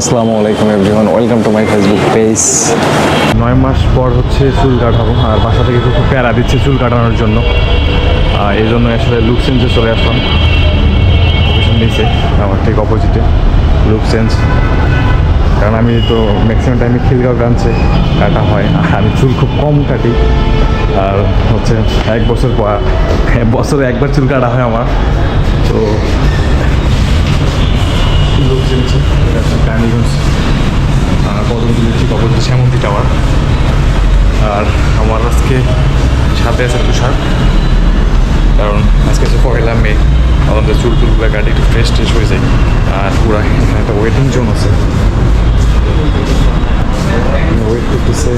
আসসালামু আলাইকুম everyone, welcome to my Facebook page. নয় মাস পর হচ্ছে চুল কাটাবো, আর বাসা থেকে খুব প্যারা দিচ্ছে চুল কাটানোর জন্য। এই জন্য আসলে লুক চেঞ্জে চলে আসলাম। লোকেশন নিচে, আমার ঠিক অপোজিটে লুক চেঞ্জ কারণ আমি তো ম্যাক্সিমাম টাইমে খিলগাঁও ব্রাঞ্চে কাটা হয় আর আমি চুল খুব কম কাটি। আর হচ্ছে এক বছর বছরে একবার চুল কাটা হয় আমার। তো লুক চেঞ্জ কার্নিগঞ্জ কদমগুলি ঠিক অপোজিট শ্যামন্তী টাওয়ার আর আমার আজকে সাথে আছে তুষার কারণ আজকে আছে পহেলা মে আমাদের চুল টুলগুলো গাড়ি একটু ফ্রেশ ট্রেশ হয়ে যায় আর পুরা একটা ওয়েটিং জোন আছে ওয়েট করতেছে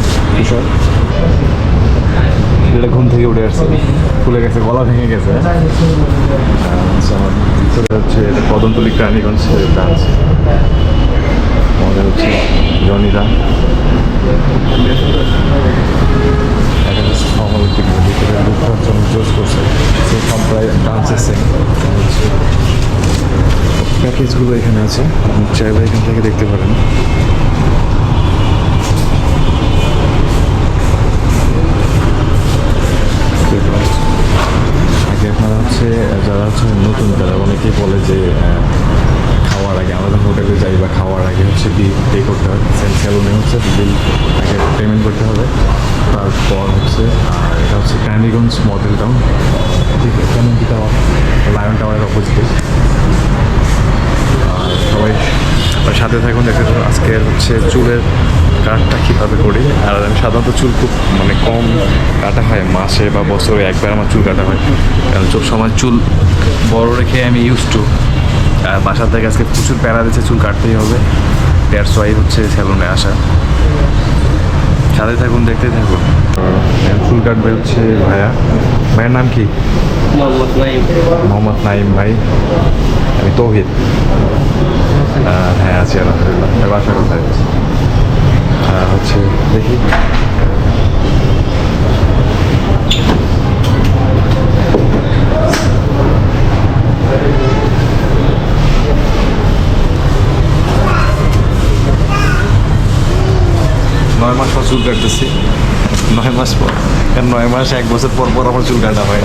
এটা ঘুম থেকে উঠে আসছে। খুলে গেছে, গলা ভেঙে গেছে। আর হচ্ছে এটা কদমতলি ক্রানীগঞ্জ ব্রাঞ্চ আমাদের হচ্ছে জনিদা প্যাকেজগুলো এখানে আছে। চাইলে এখান থেকে দেখতে পারেন। যারা হচ্ছে নতুন তারা অনেকেই বলে যে খাওয়ার আগে যখন হোটেলে যাই বা খাওয়ার আগে হচ্ছে বিল পে করতে হয়। সেল স্যালুনে হচ্ছে বিল আগে পেমেন্ট করতে হবে। তারপর হচ্ছে, আর এটা হচ্ছে ক্যান্ডিগঞ্জ মডেল টাউন ঠিক টাওয়ার লায়ন টাওয়ারের অপোজিটে আর সবাই সাথে থাকুন, দেখে থাকুন আজকে হচ্ছে চুলের কাটটা কীভাবে করি? আর আমি সাধারণত চুল খুব মানে কম কাটা হয় মাসে বা বছরে একবার আমার চুল কাটা হয়। কারণ সব সময় চুল বড় রেখে আমি ইউজ টু আর বাসা থেকে আজকে প্রচুর প্যারা দিচ্ছে চুল কাটতেই হবে। দেড় ওয়াই হচ্ছে স্যালুনে আসা। সাথে থাকুন দেখতে থাকুন। চুল কাটবে হচ্ছে ভাইয়া। ভাইয়ের নাম কি? মোহাম্মদ নাইম। মোহাম্মদ নাইম ভাই। আমি তৌহিদ। হ্যাঁ আছি আলহামদুলিল্লাহ। ভাই বাসা কোথায়? হচ্ছে দেখি। নয় মাস পর চুল কাটতেছি। নয় মাস পর কারণ নয় মাস এক বছর পর পর আমার চুল কাটা হয়।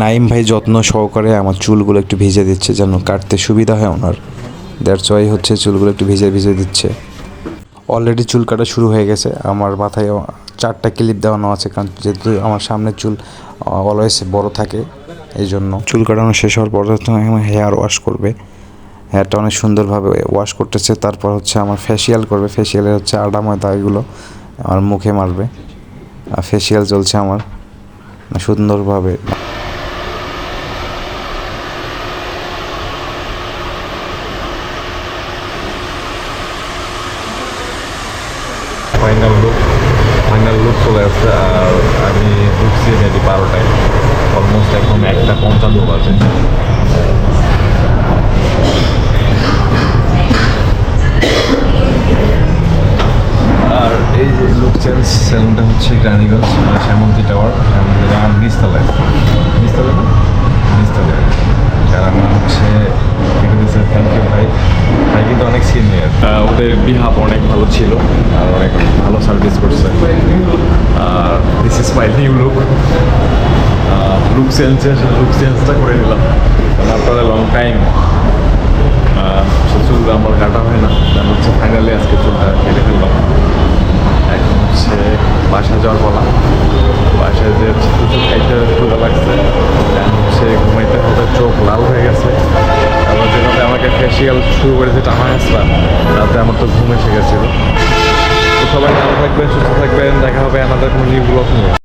নাইম ভাই যত্ন সহকারে আমার চুলগুলো একটু ভিজে দিচ্ছে, যেন কাটতে সুবিধা হয় ওনার। দ্যাটস ওয়াই হচ্ছে চুলগুলো একটু ভিজে ভিজে দিচ্ছে। অলরেডি চুল কাটা শুরু হয়ে গেছে। আমার মাথায় চারটা ক্লিপ দেওয়ানো আছে, কারণ যেহেতু আমার সামনের চুল অলওয়েজ বড় থাকে, এই জন্য। চুল কাটানো শেষ হওয়ার পর হেয়ার ওয়াশ করবে হেয়ারটা অনেক সুন্দরভাবে ওয়াশ করতেছে, তারপর হচ্ছে আমার ফেসিয়াল করবে ফেসিয়ালে হচ্ছে আডা ময়দা, এগুলো আমার মুখে মারবে। আর ফেসিয়াল চলছে আমার। সুন্দরভাবে। ফাইনাল লুক ফাইনাল লুক চলে আসছে, আর আমি ঢুকছি মেবি বারোটায়। অলমোস্ট এখন একটা পঞ্চান্ন বাজে। গ্রানীগঞ্জ শ্যামন্তী টাওয়ার শ্যামন্তী টাওয়ার নিচতলায় নিচতলায় না? নিচতলায় যারা আমার হচ্ছে থ্যাংক ইউ ভাই। ভাই কিন্তু অনেক সিনিয়র ওদের বিহাব অনেক ভালো ছিল, আর অনেক ভালো সার্ভিস করছে। আর this is my new look look change look চেঞ্জটা করে নিলাম। কারণ আপনারা লং টাইম শুরু করেছে টানা আসলাম রাতে আমার তো ঘুম এসে গেছিল। তো সবাই ভালো থাকবেন, সুস্থ থাকবেন। দেখা হবে আমাদের কোনো নিউ ব্লগ নিয়ে।